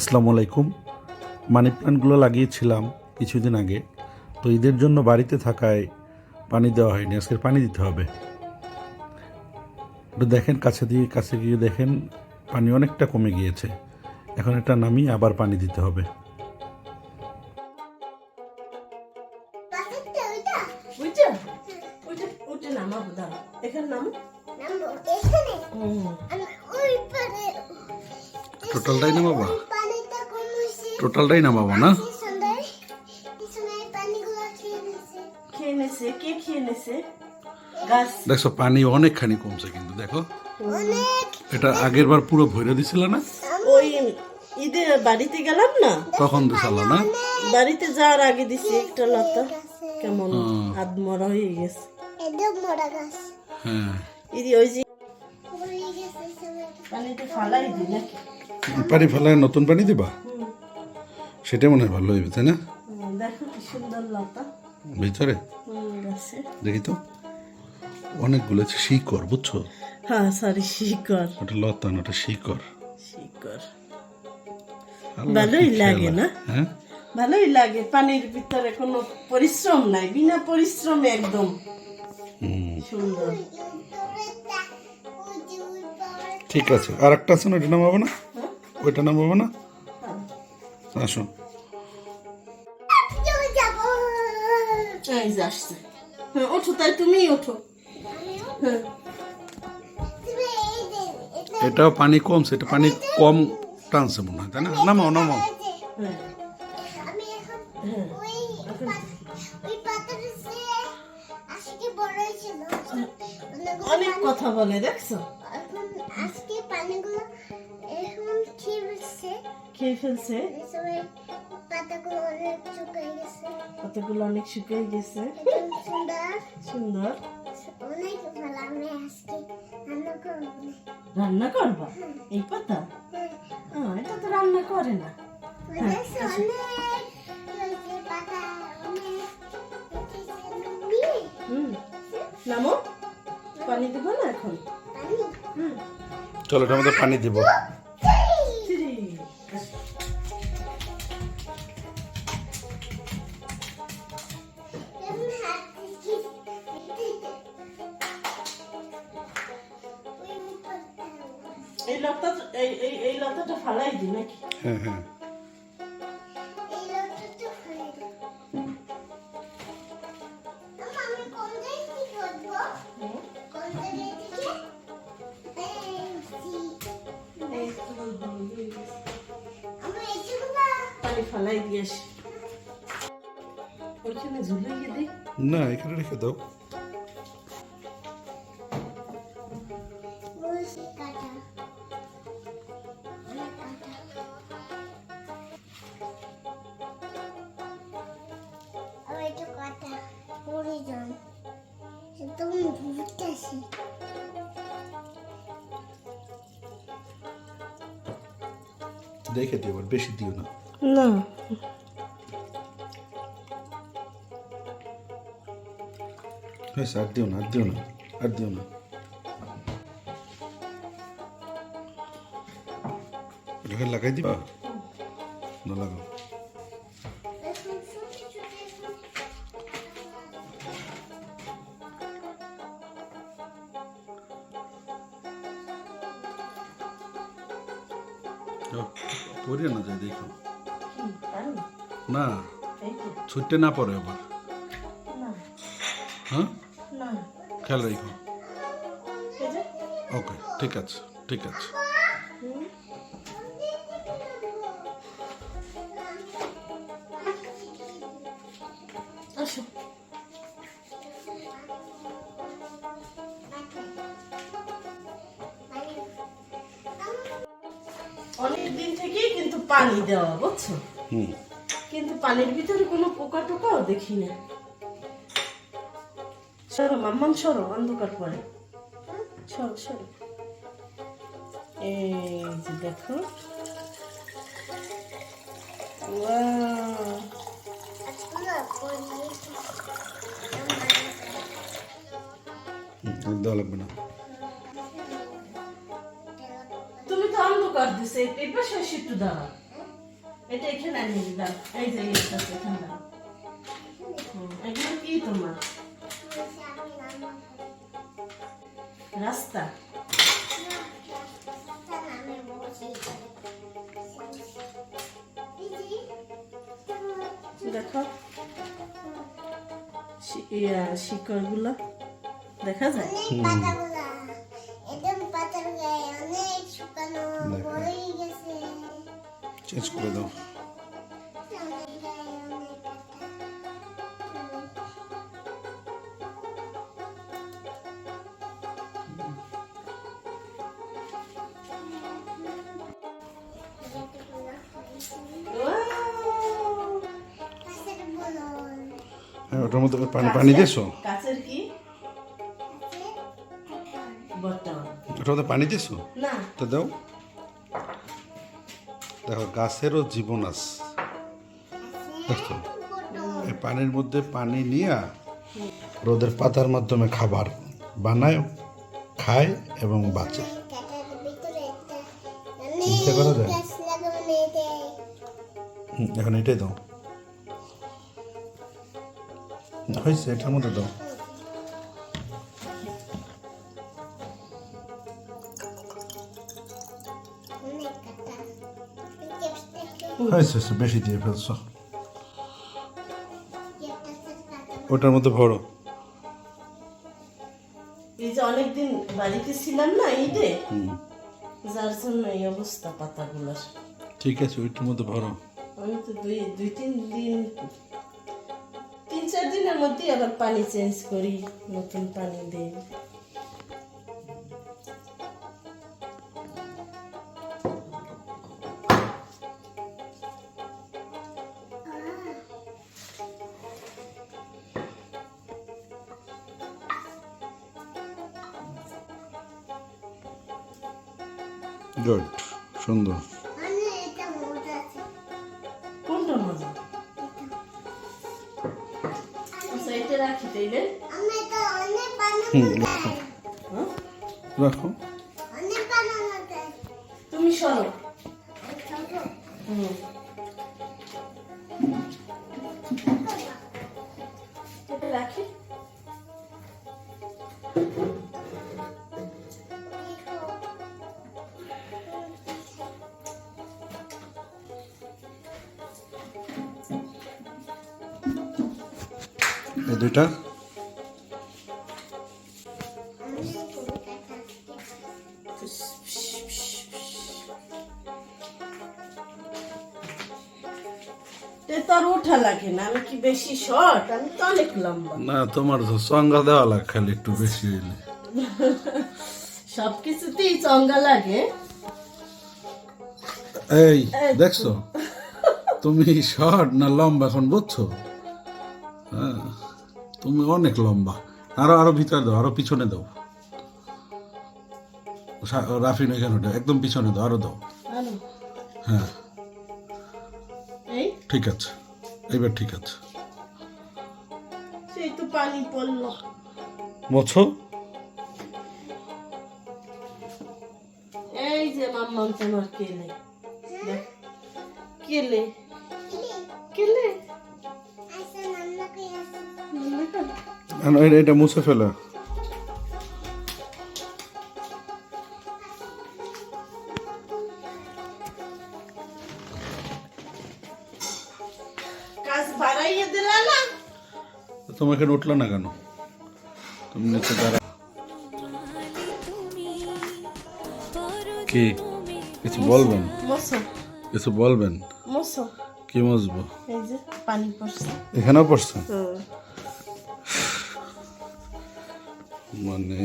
আসসালামু আলাইকুম। মানি প্ল্যান্টগুলো লাগিয়েছিলাম কিছুদিন আগে। তো ঈদের জন্য বাড়িতে থাকায় পানি দেওয়া হয়নি। আজকে পানি দিতে হবে। একটু দেখেন কাছে দিয়ে কাছে গিয়ে দেখেন পানি অনেকটা কমে গিয়েছে। এখন এটা নামিয়ে আবার পানি দিতে হবে। টোটালটাই নামাবো? টোটালটাই নামাবো না নেছে গাছ দেখছ পানি অনেকখানি কমছে কিন্তু দেখো। এটা আগের বার পুরো ভরে দিছিল না? ওই ঈদে বাড়িতে গেলাম না? তখন দিছিল না? বাড়িতে যাওয়ার আগে দিছি একটা লতা। কেমন আদমরা হয়ে গেছে। একদম মোটা গাছ। হ্যাঁ। ইদি ওই যে পানিতে ফালাই নাকি? পানি ফেলায় নতুন পানি দিবা? সেটা মনে হয় ভালো হইবে তাই না? দেখো কি সুন্দর লতা। ভিতরে? দেখি তো। অনেকগুলো আছে শিকড় বুঝছ? হ্যাঁ সরি শিকড়। ওটা লতা না ওটা শিকড়। শিকড়। ভালোই লাগে না? হ্যাঁ? ভালোই লাগে পানির ভিতরে কোনো পরিশ্রম নাই বিনা পরিশ্রমে একদম। হুম, সুন্দর। ঠিক আছে আর একটা আছে না ওইটা নামাবো না? হ্যাঁ? ওইটা নামাবো না? হ্যাঁ। এই যে আসছে। হ্যাঁ ওঠো তাই তুমি ওঠো। হ্যাঁ। এটাও পানি কমছে এটা পানি কম টানছে মনে হয় তাই না? নামাও নামাও। হ্যাঁ। হ্যাঁ। অনেক কথা বলে দেখছ? আজকে পানিগুলো এখন খেয়ে ফেলছে। খেয়ে ফেলছে? পাতাগুলো অনেক শুকিয়ে গেছে। সুন্দর। রান্না করব? এই পাতা হ্যাঁ এটা তো রান্না করে না। নিয়ে হুম। নামো? পানি দেবো না এখন? চলো মধ্যে পানি দিব। এই লতা এই এই এই লতাটা ফালাই দি নাকি? হ্যাঁ হ্যাঁ। এই লোকটা তো হয়ে গেল আমি কোন জায়গায় কি একদম ঘুরতেছি দেখে দিও বেশি দিও না না হয়েছে আর দিও না আর দিও না আর দিও না লাগাই দিবা না লাগাও পড়িয়ে না যায় দেখো না ছুটতে না পড়ে আবার হ্যাঁ? খেয়াল রাখো। ওকে ঠিক আছে ঠিক আছে। থেকেই কিন্তু পানি দেওয়া বুঝছ? কিন্তু পানির ভিতরে কোনো পোকা টোকাও দেখি না। সরো মাম্মাম সরো অন্ধকার পরে সরো সরো। এই যে দেখো! লাগবে না। অন্ধকার দিছে, এই পাশে একটু দাঁড়া এটা এখানে আনিয়ে দিলাম এই যে এখানে দাও। কি তোমার? রাস্তা? দেখো শিকড়গুলো দেখা যায়? চেঞ্জ করে দাও। হ্যাঁ ওটার মধ্যে পানি পানি দিয়েছ? কাছের কি? ওটার মধ্যে পানি দিয়েছ? না। তো দাও। দেখো, গাছেরও জীবন আছে। এই পানির মধ্যে পানি নিয়ে রোদের পাতার মাধ্যমে খাবার বানায়, খায় এবং বাঁচে। চিন্তা করা যায়? এখন এটাই দাও। হয়েছে, এটার মধ্যে দাও। হয়েছে হয়েছে, বেশি দিয়ে ফেলছো। ওটার মধ্যে ভরো। এই যে অনেকদিন বাড়িতে ছিলাম না ঈদে যার জন্য এই অবস্থা পাতাগুলোর। ঠিক আছে ওইটার মধ্যে ভরো। আমি তো দুই দুই তিন দিন তিন চার দিনের মধ্যেই আবার পানি চেঞ্জ করি নতুন পানি দিই। গুড সুন্দর। মানে কোনটা মজা? আচ্ছা এটা রাখি তাইলে। হ্যাঁ? রাখো। তুমি সরো। হুম। এই দুইটা। ওঠা লাগে না আমি কি বেশি শর্ট? আমি তো অনেক লম্বা। না তোমার তো দেওয়া লাগ খালি একটু বেশি হইলে। সব কিছুতেই চঙ্গা লাগে। এই দেখছ? তুমি শর্ট না লম্বা এখন বুঝছ? হ্যাঁ। তুমি অনেক লম্বা। আরও আরও ভিতরে দাও আরও পিছনে দাও। রাফিন এখানে ওঠে, একদম পিছনে দাও আরও দাও। হ্যাঁ। এই? ঠিক আছে। এবার ঠিক আছে। সেই তো পানি পড়ল। মোছো এই যে মাম্মাম তোমার কেলে। কেলে? কেলে? এটা- মুছে ফেলা। এখানে উঠল না কেন? তুমি নিচে দাঁড়া। কি? কিছু বলবেন? কিছু বলবেন? কি মুছবো? এই পানি পড়ছে। এখানেও পড়ছে? মানে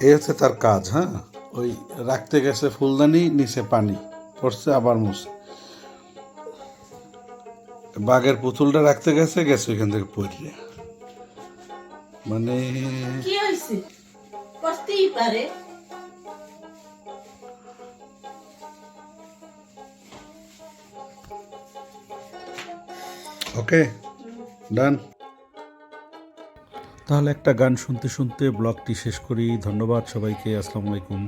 এই হচ্ছে তার কাজ হ্যাঁ? ওই রাখতে গেছে ফুলদানি, নিচে পানি, পড়ছে, আবার মুছে। বাঘের পুতুলটা রাখতে গেছে গেছে ওইখান থেকে পড়লে মানে কি হয়েছে পারে। ওকে ডান। তাহলে একটা গান শুনতে শুনতে ব্লগটি শেষ করি। ধন্যবাদ সবাইকে আসসালামু আলাইকুম।